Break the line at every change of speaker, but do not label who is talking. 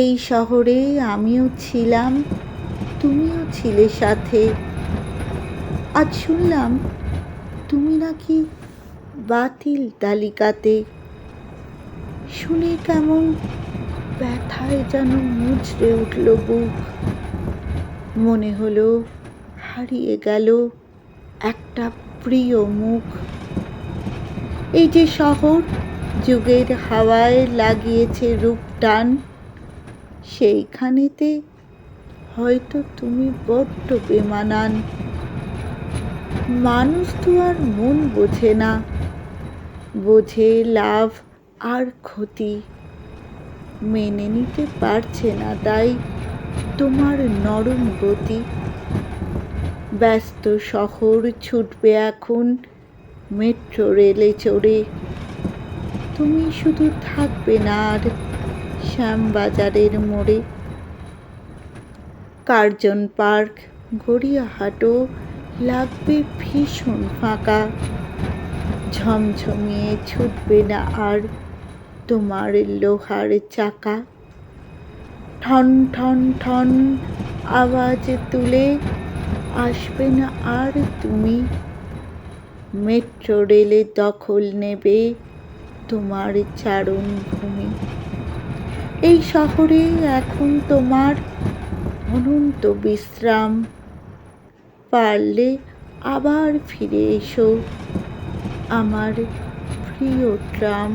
এই শহরে আমিও ছিলাম, তুমিও ছিলে সাথে। আজ শুনলাম তুমি নাকি বাতিল তালিকাতে। শুনে কেমন ব্যথায় যেন মুচড়ে উঠল বুক। মনে হলো হারিয়ে গেল একটা প্রিয় মুখ। এই যে শহর, যুগের হাওয়ায় লাগিয়েছে রূপ টান সেইখানেতে হয়তো তুমি বড্ড বেমানান। মানুষ তো আর মন বোঝে না। বোঝে লাভ আর ক্ষতি। মেনে নিতে পারছে না তাই তোমার নরম গতি। ব্যস্ত শহর ছুটবে এখন, মেট্রো রেলে চড়ে। তুমি শুধু থাকবে না আর শ্যামবাজারের মোড়ে কার্জন পার্ক, গড়িয়াহাটও লাগবে ভীষণ ফাঁকা। ঝমঝমিয়ে ছুটবে না আর তোমার লোহার চাকা। ঠন ঠন ঠন আওয়াজ তুলে আসবে না আর তুমি। মেট্রো রেলে দখল নেবে তোমার চারণ ভূমি এই শহরে এখন তোমার অনন্ত বিশ্রাম। পারলে আবার ফিরে এসো আমার প্রিয় ট্রাম